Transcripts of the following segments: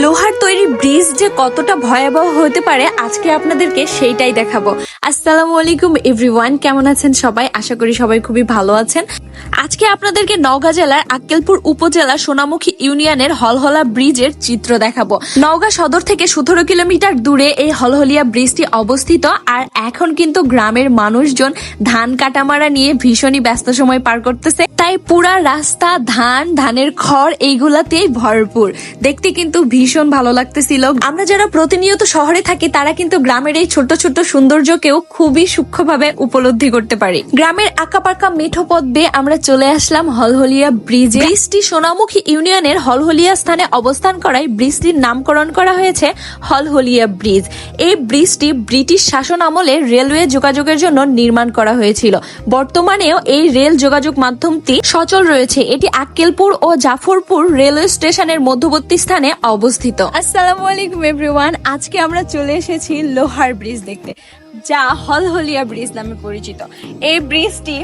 লোহার তৈরি ব্রিজ যে কতটা ভয়াবহ হতে পারে, আজকে আপনাদেরকে সেইটাই দেখাবো। আসসালামু আলাইকুম এভরিওয়ান কেমন আছেন সবাই? আশা করি সবাই খুবই ভালো আছেন। আজকে আপনাদেরকে নওগাঁ জেলার আক্কেলপুর উপজেলা সোনামুখী ইউনিয়নের হলহলা ব্রিজের চিত্র দেখাবো। নওগাঁ সদর থেকে সতেরো কিলোমিটার দূরে এই হলহলিয়া ব্রিজটি অবস্থিত আর এখন কিন্তু গ্রামের মানুষজন ধান কাটামারা নিয়ে ভীষণই ব্যস্ত সময় পার করতেছে। তাই পুরা রাস্তা, ধান, ধানের খড় এইগুলাতেই ভরপুর। দেখতে কিন্তু ভীষণ ভালো লাগতেছিল। আমরা যারা প্রতিনিয়ত শহরে থাকি, তারা কিন্তু গ্রামের এই ছোট ছোট সৌন্দর্যকেও খুবই সূক্ষ্মভাবে উপলব্ধি করতে পারি। গ্রামের আঁকাপাকা মেঠো পথ বেয়ে আমরা চলে আসলাম হলহলিয়া ব্রিজে। ব্রিজটি সোনামুখী ইউনিয়নের হলহলিয়া স্থানে অবস্থান করায় ব্রিজটির নামকরণ করা হয়েছে হলহলিয়া ব্রিজ। এই ব্রিজটি ব্রিটিশ শাসন আমলে রেলওয়ে যোগাযোগের জন্য নির্মাণ করা হয়েছিল। বর্তমানেও এই রেল যোগাযোগ মাধ্যমটি সচল রয়েছে। এটি আক্কেলপুর ও জাফরপুর রেলওয়ে স্টেশনের মধ্যবর্তী স্থানে অবস্থিত। আসসালামু আলাইকুম এভরিওয়ান আজকে আমরা চলে এসেছি লোহার ব্রিজ দেখতে যা হলহলিয়া ব্রিজ নামে পরিচিত। এই ব্রিজটি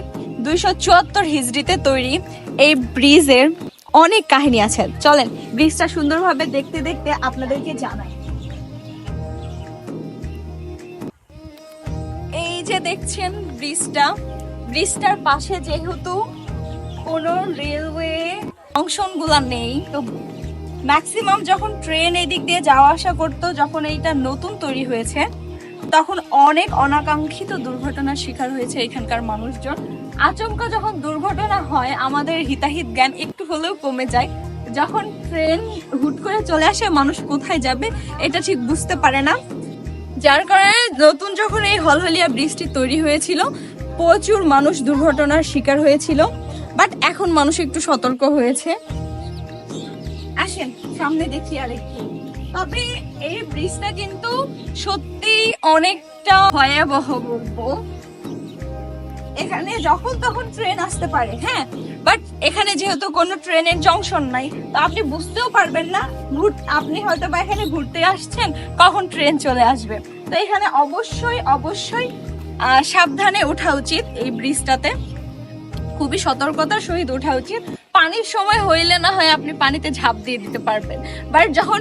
দুইশো চুয়াত্তর হিজড়িতে তৈরি এই ব্রিজের অনেক কাহিনী আছে। চলেন, ব্রিজটা সুন্দরভাবে দেখতে দেখতে আপনাদেরকে জানাই। এই যে দেখছেন ব্রিজটা, ব্রিজটার পাশে যেহেতু কোনো রেলওয়ে জংশনগুলা নেই, তো ম্যাক্সিমাম যখন ট্রেন এদিক দিয়ে যাওয়া আসা করতো, যখন এইটা নতুন তৈরি হয়েছে, তখন অনেক অনাকাঙ্ক্ষিত দুর্ঘটনার শিকার হয়েছে এখানকার মানুষজন। আচমকা যখন দুর্ঘটনা হয়, আমাদের হিতাহিত জ্ঞান একটু হলেও কমে যায়। যখন ট্রেন হুট করে চলে আসে, মানুষ কোথায় যাবে, এটা ঠিক বুঝতে পারে না। যার কারণে নতুন যখন এই হলহলিয়া ব্রিজটি তৈরি হয়েছিল, প্রচুর মানুষ দুর্ঘটনার শিকার হয়েছিল। বাট এখন মানুষ একটু সতর্ক হয়েছে। আসেন, সামনে দেখি আরেকটু। তবে এই ব্রিজটা কিন্তু সত্যি অনেকটা ভয়াবহ বলব এখানে যখন তখন ট্রেন আসতে পারে হ্যাঁ? বাট এখানে যেহেতু কোনো ট্রেনের জংশন নাই, তো আপনি বুঝতেও পারবেন না, ঘুর আপনি হয়তো বা এখানে ঘুরতে আসছেন, কখন ট্রেন চলে আসবে। তো এখানে অবশ্যই অবশ্যই সাবধানে ওঠা উচিত এই ব্রিজটাতে খুবই সতর্কতার সহিত ওঠা উচিত। পানির সময় হইলে না হয় আপনি পানিতে ঝাঁপ দিয়ে দিতে পারবেন। বাট যখন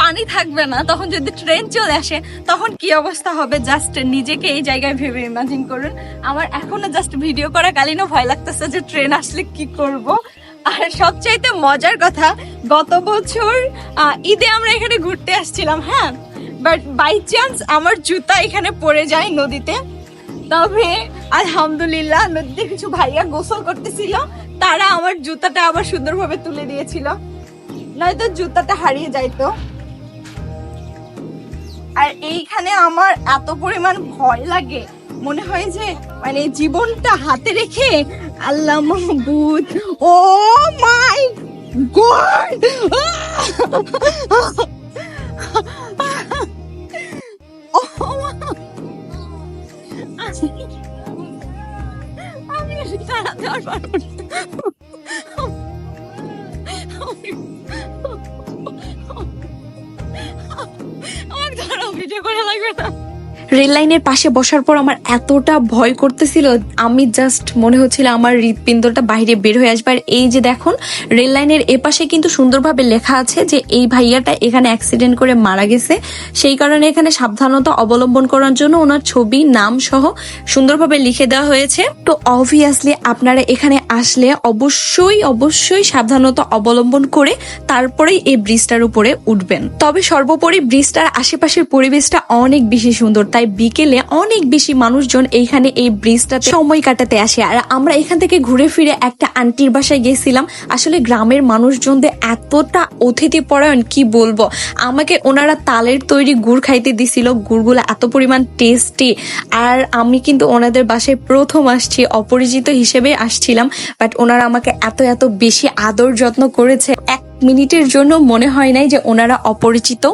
পানি থাকবে না, তখন যদি ট্রেন চলে আসে, তখন কি অবস্থা হবে? জাস্ট নিজেকে এই জায়গায় ভেবে ইমাজিন করুন। আমার এখনও জাস্ট ভিডিও করা কালীনও ভয় লাগতেছে যে ট্রেন আসলে কি করব। আর সবচাইতে মজার কথা, গত বছর ঈদে আমরা এখানে ঘুরতে আসছিলাম হ্যাঁ? বাট বাই চান্স আমার জুতা এখানে পড়ে যায় নদীতে। তবে, আলহামদুলিল্লাহ, নদীতে কিছু ভাইয়া গোসল করতেছিল। তারা আমার জুতাটা আবার সুন্দরভাবে তুলে দিয়েছিল। নয়তো জুতাটা হারিয়ে যাইতো। আর এইখানে আমার এত পরিমাণ ভয় লাগে। মনে হয় যে মানে জীবনটা হাতে রেখে আল্লাহ মাহবুদ ও মাই গড! আমি দাঁড়াতে আর পারব আমার দাঁড়াও ভিডিও করা লাগবে না। রেল লাইনের পাশে বসার পর আমার এতটা ভয় করতেছিল, আমি জাস্ট মনে হচ্ছিল আমার হৃৎপিণ্ডটা বাইরে বের হয়ে আসবে। আর এই যে দেখুন, রেল লাইনের এপাশে কিন্তু সুন্দরভাবে লেখা আছে যে এই ভাইয়াটা এখানে অ্যাক্সিডেন্ট করে মারা গেছে। সেই কারণে এখানে সাবধানতা অবলম্বন করার জন্য ওনার ছবি, নাম সহ সুন্দরভাবে লিখে দেওয়া হয়েছে। তো অবভিয়াসলি আপনারা এখানে আসলে অবশ্যই অবশ্যই সাবধানতা অবলম্বন করে তারপরেই এই ব্রিজটার উপরে উঠবেন। তবে সর্বোপরি ব্রিজটার আশেপাশের পরিবেশটা অনেক বেশি সুন্দর তাই বিকেলে অনেক বেশি মানুষজন এইখানে এই ব্রিজটাতে সময় কাটাতে আসে। আর আমরা এখান থেকে ঘুরে ফিরে একটা আন্টির বাসায় গেছিলাম। আসলে গ্রামের মানুষজনদের এতটা অতিথি পরায়ণ কি বলব? আমাকে ওনারা তালের তৈরি গুড় খাইতে দিছিল। গুড়গুলো এত পরিমাণ টেস্টি আর আমি কিন্তু ওনাদের বাসায় প্রথম আসছি, অপরিচিত হিসেবে আসছিলাম। বাট ওনারা আমাকে এত এত বেশি আদর যত্ন করেছে। মিনিটের জন্য মনে হয় নাই যে ওনারা অপরিচিত।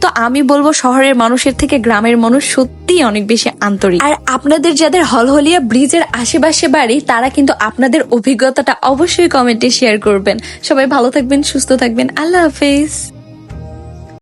তো আমি বলব শহরের মানুষের থেকে গ্রামের মানুষ সত্যি অনেক বেশি আন্তরিক। আর আপনাদের যাদের হলহলিয়া ব্রিজের আশেপাশে বাড়ি, তারা কিন্তু আপনাদের অভিজ্ঞতাটা অবশ্যই কমেন্টে শেয়ার করবেন। সবাই ভালো থাকবেন, সুস্থ থাকবেন। আল্লাহ হাফেজ।